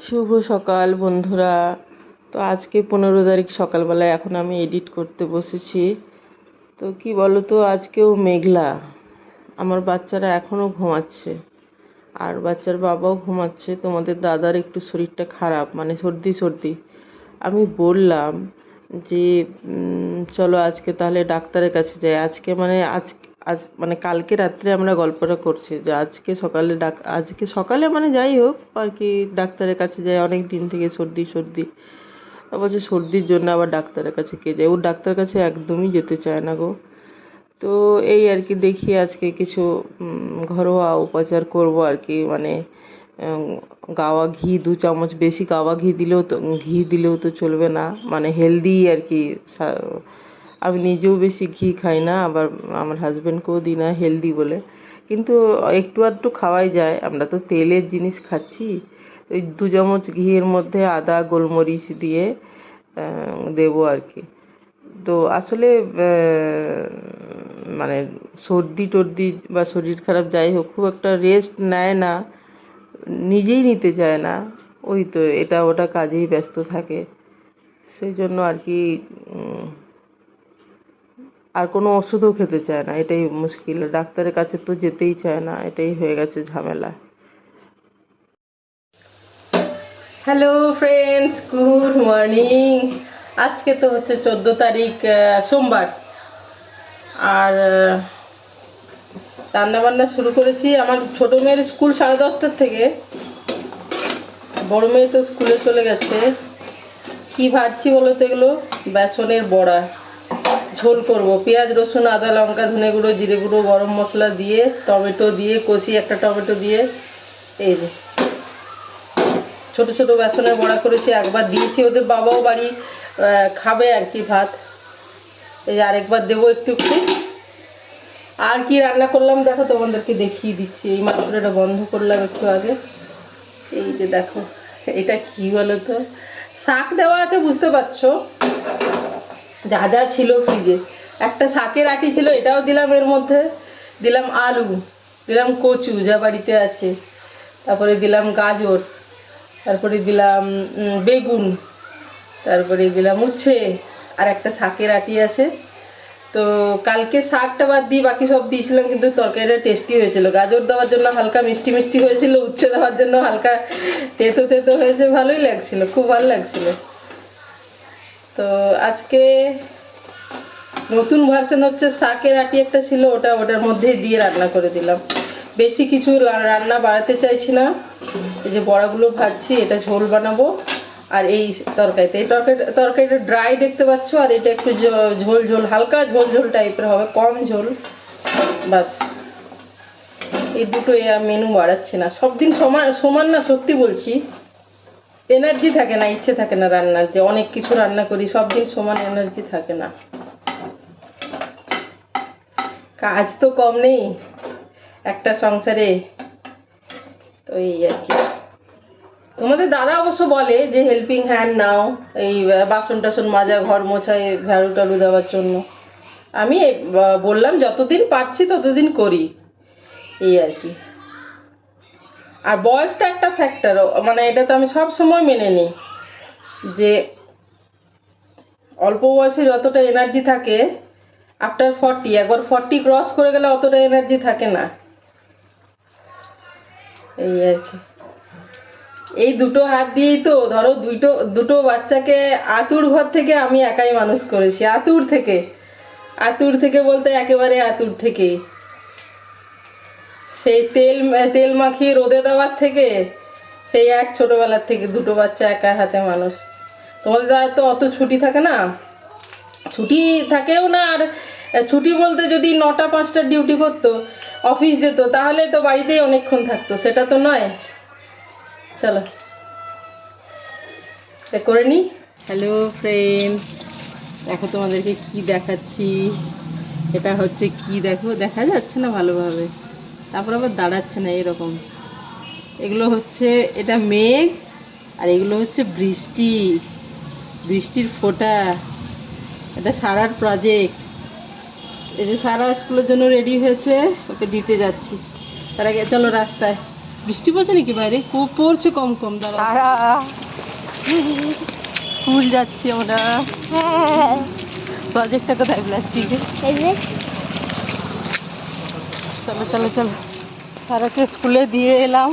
শুভ সকাল বন্ধুরা। তো আজকে পনেরো তারিখ সকালবেলায় এখন আমি এডিট করতে বসেছি। তো কি বলো তো আজকেও মেঘলা। আমার বাচ্চারা এখনও ঘুমাচ্ছে। আর বাচ্চার বাবাও ঘুমাচ্ছে। তোমাদের দাদার একটু শরীরটা খারাপ মানে সর্দি সর্দি। আমি বললাম যে চলো আজকে তাহলে ডাক্তারের কাছে যাই। আজকে মানে আজ আজ মানে কালকে রাত্রে আমরা গল্পটা করছি যে আজকে সকালে ডাক, আজকে সকালে মানে যাই হোক, আর কি ডাক্তারের কাছে যাই, অনেক দিন থেকে সর্দি সর্দি। বলছে সর্দির জন্য আবার ডাক্তারের কাছে কে যায়? ও ডাক্তার কাছে একদমই যেতে চায় না গো। তো এই আর কি দেখি আজকে কিছু ঘরোয়া উপচার করব আর কি মানে গাওয়া ঘি দু চামচ বেশি গাওয়া ঘি দিলেও তো, ঘি দিলেও তো চলবে না। মানে হেলদি আর কি আমি নিজেও বেশি ঘি খাই না, আবার আমার হাজব্যান্ডকেও দিই না হেলদি বলে। কিন্তু একটু আধটু খাওয়াই যায়। আমরা তো তেলের জিনিস খাচ্ছি। ওই দু চামচ ঘিয়ের মধ্যে আদা, গোলমরিচ দিয়ে দেবো আর কি। তো আসলে মানে সর্দি টর্দি বা শরীর খারাপ যাই হোক, খুব একটা রেস্ট নেয় না। নিজেই নিতে চায় না। ওই তো, এটা ওটা কাজেই ব্যস্ত থাকে। সেই জন্য আর কি আর কোনো ওষুধও খেতে চায় না, এটাই মুশকিল। ডাক্তারের কাছে তো যেতেই চায় না, এটাই হয়ে গেছে ঝামেলা। হ্যালো ফ্রেন্ডস গুড মর্নিং আজকে তো হচ্ছে চোদ্দ তারিখ সোমবার। আর রান্না বান্না শুরু করেছি আমার ছোট মেয়ের স্কুল সাড়ে দশটার থেকে। বড় মেয়ে তো স্কুলে চলে গেছে। কি ভাজছি বলো তো এগুলো? বেসনের বড়া। ঝোল করব। পেঁয়াজ, রসুন, আদা, লঙ্কা, ধনে গুঁড়ো, জিরে গুঁড়ো, গরম মশলা দিয়ে, টমেটো দিয়ে, কষি একটা টমেটো দিয়ে, এই যে। ছোটো ছোটো বেসনের বড়া করেছি, একবার দিয়েছি ওদের বাবাও বাড়ি খাবে আর কি ভাত। এই আরেকবার দেবো একটু একটু। আর কি রান্না করলাম দেখো, তোমাদেরকে দেখিয়ে দিচ্ছি। এই মাত্র এটা বন্ধ করলাম একটু আগে। এই যে দেখো, এটা কি বলো তো শাক দেওয়া আছে, বুঝতে পারছ? যা যা ছিল ফ্রিজে একটা শাকের আটি ছিল, এটাও দিলাম এর মধ্যে। দিলাম আলু, দিলাম কচু যা বাড়িতে আছে। তারপরে দিলাম গাজর, তারপরে দিলাম বেগুন, তারপরে দিলাম উচ্ছে, আর একটা শাকের আটি আছে। তো কালকে শাকটা বাদ দিয়ে বাকি সব দিয়েছিলাম, কিন্তু তরকারিটা টেস্টি হয়েছিল। গাজর দেওয়ার জন্য হালকা মিষ্টি মিষ্টি হয়েছিল, উচ্ছে দেওয়ার জন্য হালকা তেতো তেতো হয়েছে, ভালোই লাগছিল, খুব ভালো লাগছিল। তো আজকে নতুন ভার্সন হচ্ছে শাকের আটি একটা ছিল, ওটা ওটার মধ্যেই দিয়ে রান্না করে দিলাম। বেশি কিছু রান্না বাড়াতে চাইছি না। এই যে বড়াগুলো ভাজছি, এটা ঝোল বানাবো, আর এই তরকারিতে। এই তরকারি, তরকারিটা ড্রাই দেখতে পাচ্ছ, আর এটা একটু ঝোল ঝোল, হালকা ঝোল ঝোল টাইপের হবে, কম ঝোল। বাস। এই দুটো মেনু বাড়াচ্ছি না। সব দিন সমান সমান না, সত্যি বলছি। এনার্জি থাকে না, ইচ্ছে থাকে না রান্নার, যে অনেক কিছু রান্না করি, সব দিন সমান এনার্জি থাকে না। কাজ তো কম নেই, একটা সংসারে, তো এই আর কি। তোমাদের দাদা অবশ্য বলে যে হেল্পিং হ্যান্ড নাও, এই বাসন টাসন মাজা, ঘর মোছায় ঝাড়ু টাড়ু দেওয়ার জন্য। আমি বললাম যতদিন পারছি ততদিন করি, এই আর কি। আর বয়সটা একটা ফ্যাক্টর মানে এটা তো আমি সব সময় মেনে নিই। যে অল্প বয়সে যতটা এনার্জি থাকে আফটার ফর্টি একবার ফর্টি ক্রস করে গেলে অতটা এনার্জি থাকে না। এই আর কি। এই দুটো হাত দিয়েই তো, ধরো দুটো দুটো বাচ্চাকে আতুর ঘর থেকে আমি একাই মানুষ করেছি, আতুর থেকে। আতুর থেকে বলতে একেবারে আতুর থেকেই। সেই তেল তেল মাখিয়ে রোদে দেওয়ার থেকে সেই এক ছোটবেলার থেকে দুটো বাচ্চা একা হাতে মানুষ। তোমাদের দাদা তো অত ছুটি থাকে না? ছুটি থাকেও না, আর ছুটি বলতে যদি নটা পাঁচটা ডিউটি করতো, অফিস যেত, তাহলে তো বাড়িতেই অনেকক্ষণ থাকতো, সেটা তো নয়। চলো। করে নি। হ্যালো ফ্রেন্ডস দেখো তোমাদেরকে কি দেখাচ্ছি। এটা হচ্ছে কি দেখো? দেখা যাচ্ছে না ভালোভাবে? তারপর আবার দাঁড়াচ্ছে না এরকম। এগুলো হচ্ছে এটা মেঘ আর এগুলো হচ্ছে বৃষ্টি। বৃষ্টির ফোঁটা। এটা সারার প্রজেক্ট এই যে সারা স্কুলের জন্য রেডি হয়েছে ওকে দিতে যাচ্ছি। তার আগে চলো রাস্তায়। বৃষ্টি পড়ছে নাকি বাইরে? খুব পড়ছে কম কম দাঁড়া স্কুল যাচ্ছি আমরা। প্রজেক্টটা কোথায়? প্লাস্টিকে চলো চলো চলো। সারাকে স্কুলে দিয়ে এলাম।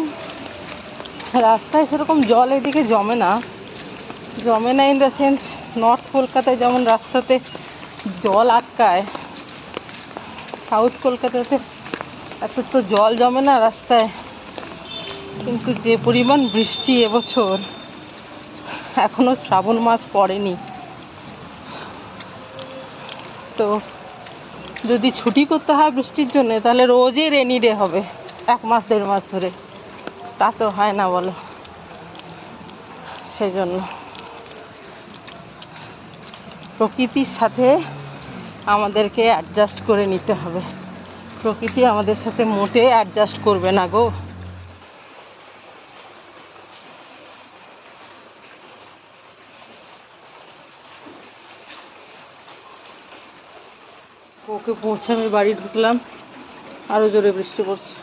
রাস্তায় সেরকম জল এদিকে জমে না। জমে না ইন দ্য সেন্স নর্থ কলকাতায় যেমন রাস্তাতে জল আটকায় সাউথ কলকাতাতে এত তো জল জমে না রাস্তায়। কিন্তু যে পরিমাণ বৃষ্টি এবছর এখনও শ্রাবণ মাস পড়েনি। তো যদি ছুটি করতে হয় বৃষ্টির জন্য, তাহলে রোজই রেনি ডে হবে। এক মাস, দেড় মাস ধরে। তা তো হয় না বলো। সেজন্য। প্রকৃতির সাথে আমাদেরকে অ্যাডজাস্ট করে নিতে হবে। প্রকৃতি আমাদের সাথে মোটে অ্যাডজাস্ট করবে না গো। ওকে পৌঁছে আমি বাড়ি ঢুকলাম আরও জোরে বৃষ্টি পড়ছে।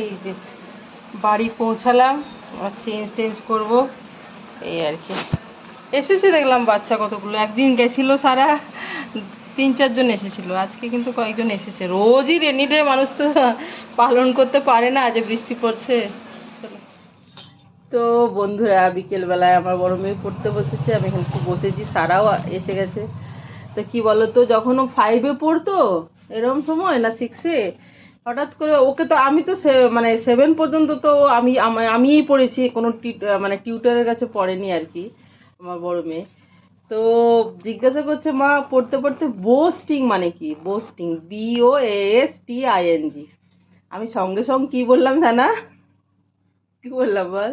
এই যে বাড়ি পৌঁছালাম, আর চেঞ্জ টেঞ্জ করব, এই আর কি। এসেছে দেখলাম বাচ্চা কতগুলো, একদিন গেছিল সারা তিন চারজন এসেছিল। আজকে কিন্তু কয়েকজন এসেছে। রোজই রেনি ডে মানুষ তো পালন করতে পারে না, যে বৃষ্টি পড়ছে। তো বন্ধুরা, বিকেলবেলায় আমার বড় মেয়ে পড়তে বসেছে, আমি এখানে বসেছি, সারাও এসে গেছে। তো কি বলতো, যখন ও ফাইভে পড়তো এরকম সময় না সিক্সে হঠাৎ করে ওকে তো আমি তো মানে সেভেন পর্যন্ত তো আমি আমিই পড়েছি, কোনো মানে টিউটারের কাছে পড়েনি আর কি, আমার বড় মেয়ে। তো জিজ্ঞাসা করছে মা পড়তে পড়তে বোস্টিং মানে কি? Boosting B O S T I N G আমি সঙ্গে সঙ্গে কি বললাম জানা? কি বললাম বল?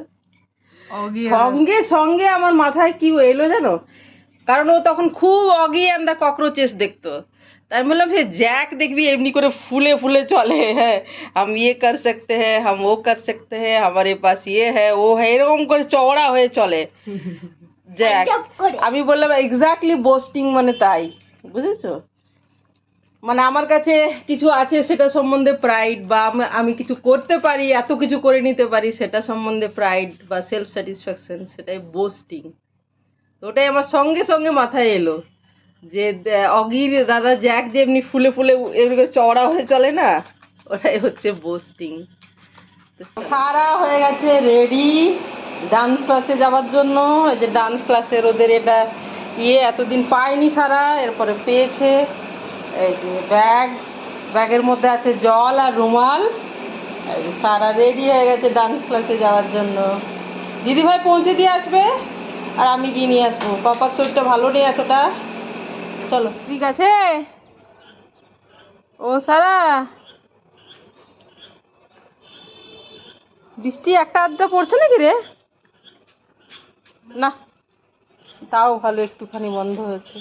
সঙ্গে সঙ্গে আমার মাথায় কি এলো জানো? কারণ ও তখন খুব অগি অ্যান্ড কক্রোচেস ককরোচেস দেখতো। তাই আমি বললাম হে জ্যাক দেখবি এমনি করে ফুলে ফুলে চলে হ্যাঁ আম ইয়ে কর সকতে হ্যাঁ হাম ও কর সকতে হ্যাঁ এ পাশে ইয়ে হ্যাঁ ও হ্যাঁ এরকম করে চওড়া হয়ে চলে। জ্যাক আমি বললাম এক্স্যাক্টলি বোস্টিং মানে তাই। বুঝেছ? মানে আমার কাছে কিছু আছে সেটা সম্বন্ধে প্রাইড বা আমি- কিছু করতে পারি এত কিছু করে নিতে পারি সেটা সম্বন্ধে প্রাইড বা সেলফ স্যাটিসফ্যাকশন সেটাই বোস্টিং তো ওটাই আমার সঙ্গে সঙ্গে মাথায় এলো যে অগির দাদা জ্যাক যে এমনি ফুলে ফুলে এমনি করে চওড়া হয়ে চলে না ওটাই হচ্ছে বোস্টিং সারা হয়ে গেছে রেডি ডান্স ক্লাসে যাওয়ার জন্য, এই যে ডান্স ক্লাসের ওদের এটা ইয়ে এতদিন পায়নি সারা, এরপরে পেয়েছে, এই যে ব্যাগ ব্যাগের মধ্যে আছে জল আর রুমাল সারা রেডি হয়ে গেছে ডান্স ক্লাসে যাওয়ার জন্য। দিদিভাই পৌঁছে দিয়ে আসবে, আর আমি গিয়ে নিয়ে আসব। পাপার শরীরটা ভালো নেই এতটা। চলো। ঠিক আছে? ও সারা। বৃষ্টি একটা আধটা পড়ছে নাকি রে? না তাও ভালো একটুখানি বন্ধ হয়েছে।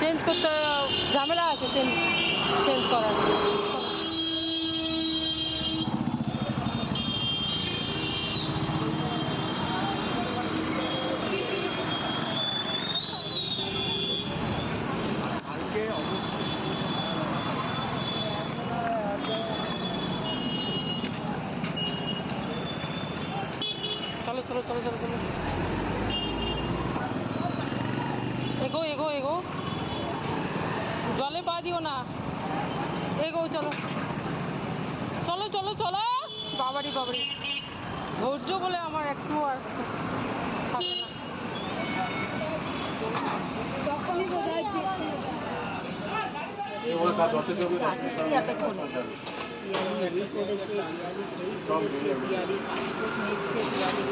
চেঞ্জ করতে ঝামেলা আছে চেঞ্জ চেঞ্জ করার চলো চলো চলো চলো চলো। এগো এগো এগো। জলে পা দিও না। এগো চলো। চলো চলো চলো। বাবারি বাবারি। ধৈর্য বলে আমার একটু আর।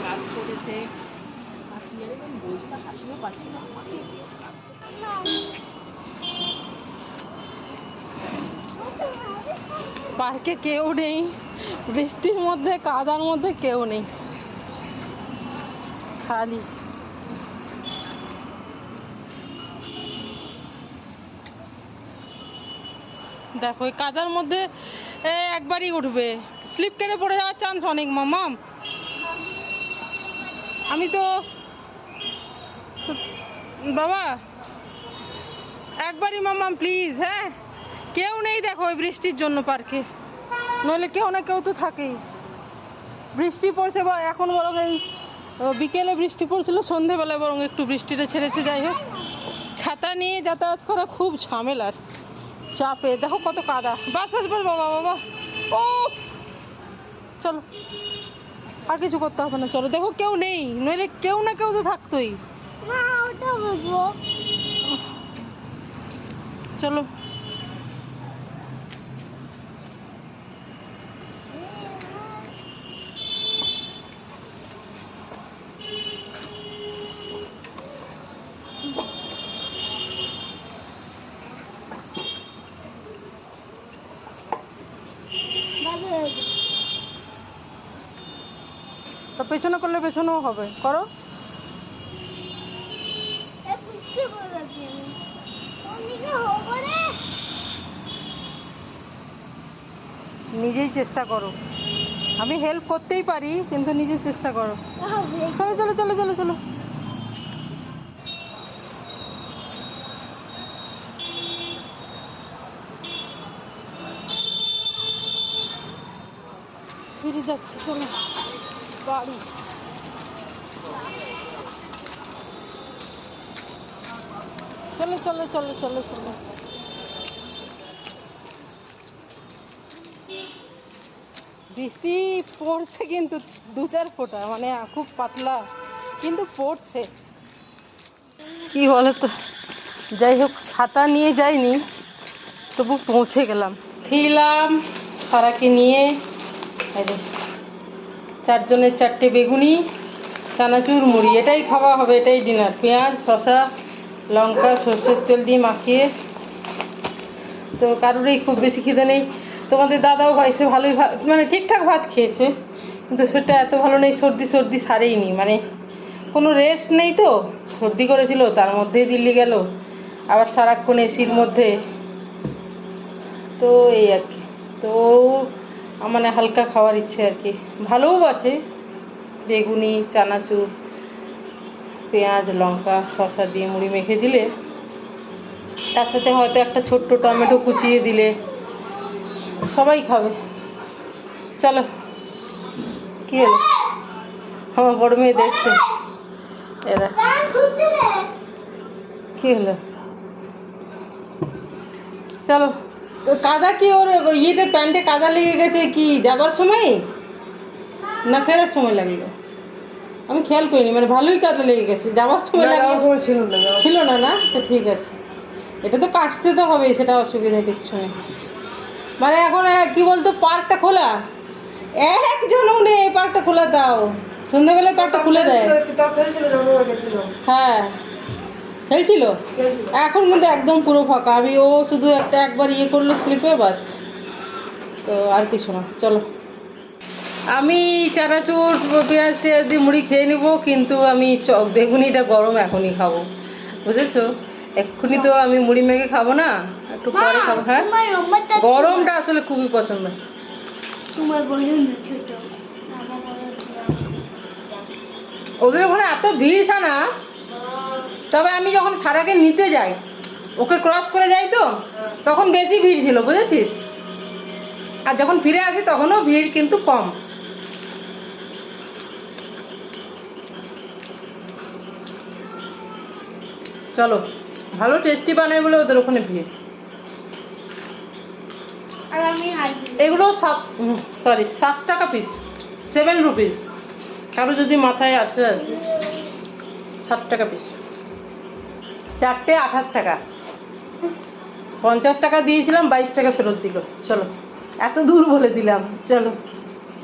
কাজ করেছে। আর তুই আর বলছি না হাসিও পাচ্ছি না? আমাকে পার্কে কেউ নেই, বৃষ্টির মধ্যে, কাদার মধ্যে কেউ নেই। খালি। দেখো ওই কাদার মধ্যে একবারই উঠবে। স্লিপ কেটে পড়ে যাওয়ার চান্স অনেক মামাম আমি তো বাবা, একবারই মামাম প্লিজ হ্যাঁ? কেউ নেই দেখো ওই বৃষ্টির জন্য পার্কে নইলে কেউ না কেউ তো থাকেই। বৃষ্টি পড়ছে বা এখন বরং এই বিকেলে বৃষ্টি পড়ছিল, সন্ধেবেলায় বরং একটু বৃষ্টিটা ছেড়েছে, যাই হোক। ছাতা নিয়ে যাতায়াত করা খুব ঝামেলার। চাপে, দেখো কত কাদা। বাস বাস বাস, বাবা বাবা। ও চলো, আর কিছু করতে হবে না, চলো। দেখো কেউ নেই, নইলে কেউ না কেউ তো থাকতোই। চলো। তা পেছনে করলে পেছনেও হবে। করো বুঝতে বলেছি অনেকে হব রে নিজেই চেষ্টা করো। আমি হেল্প করতেই পারি কিন্তু নিজে চেষ্টা করো। চলো চলো চলো চলো চলো। ফিরে যাচ্ছি চলো। বাড়ি। চলো চলো চলো চলো চলো। বৃষ্টি পড়ছে কিন্তু দু চার ফোঁটা মানে খুব পাতলা, কিন্তু পড়ছে। কি বলো তো যাই হোক, ছাতা নিয়ে যাইনি, তবু পৌঁছে গেলাম। ফিরলাম সারাকে নিয়ে চারজনের চারটে বেগুনি, চানাচুর মুড়ি, এটাই খাওয়া হবে, এটাই ডিনার পেঁয়াজ শশা লঙ্কা, সর্ষের তেল দিয়ে মাখিয়ে। তো কারোরই খুব বেশি খিদে নেই। তোমাদের দাদাও এসে ভালোই মানে ঠিকঠাক ভাত খেয়েছে, কিন্তু সেটা এত ভালো নেই, সর্দি সর্দি সারেইনি। মানে কোনো রেস্ট নেই তো, সর্দি করেছিল, তার মধ্যেই দিল্লি গেল। আবার সারাক্ষণ এসির মধ্যে। তো এই আর কি। তো মানে হালকা খাওয়ার ইচ্ছে আর কি। ভালোও বাসে, বেগুনি, চানাচুর। পেঁয়াজ, লঙ্কা, শসা দিয়ে মুড়ি মেখে দিলে তার সাথে হয়তো একটা ছোট্ট টমেটো কুচিয়ে দিলে সবাই খাবে। চলো, কি হলো? আমার বড় মেয়ে দেখছে। এরা। কি হলো? চলো। তো কাদা কি ওর ইয়েতে প্যান্টে কাদা লেগে গেছে কি যাবার সময়? না ফেরার সময় লাগল? আমি খেয়াল করিনি মানে ভালোই কাদা লেগে গেছে। যাওয়ার সময় ছিল না ছিল না না তো ঠিক আছে। এটা তো কাচতে তো হবেই সেটা অসুবিধা কিচ্ছু নেই। মানে এখন কি বলতো পার্কটা খোলা। একজনও নেই পার্কটা খোলা দাও। সন্ধ্যাবেলায় পার্কটা খুলে দেয়। হ্যাঁ খেলছিল এখন কিন্তু একদম পুরো ফাঁকা। আমি ও শুধু একটা একবার ইয়ে করল স্লিপে বাস। তো আর কিছু না চলো। আমি চানাচুর পেঁয়াজ টেয়াজ দিয়ে মুড়ি খেয়ে নেব কিন্তু আমি চক বেগুনিটা গরম এখনই খাব। বুঝেছ? এক্ষুনি তো আমি মুড়ি মেখে খাব না একটু পরে খাব হ্যাঁ? গরমটা আসলে খুবই পছন্দ। ওদের ওখানে এত ভিড় না তবে আমি যখন সারাকে নিতে যাই ওকে ক্রস করে যাই তো তখন বেশি ভিড় ছিল বুঝেছিস? আর যখন ফিরে আসি তখনও ভিড় কিন্তু কম। চলো ভালো টেস্টি বানায় বলে ওদের ওখানে ভিড়। আর আমি এগুলো সাত সরি সাত টাকা পিস সেভেন রুপিস কারও যদি মাথায় আসে সাত টাকা পিস চারটে আঠাশ টাকা। পঞ্চাশ টাকা দিয়েছিলাম বাইশ টাকা ফেরত দিল। চলো এত দূর বলে দিলাম চলো।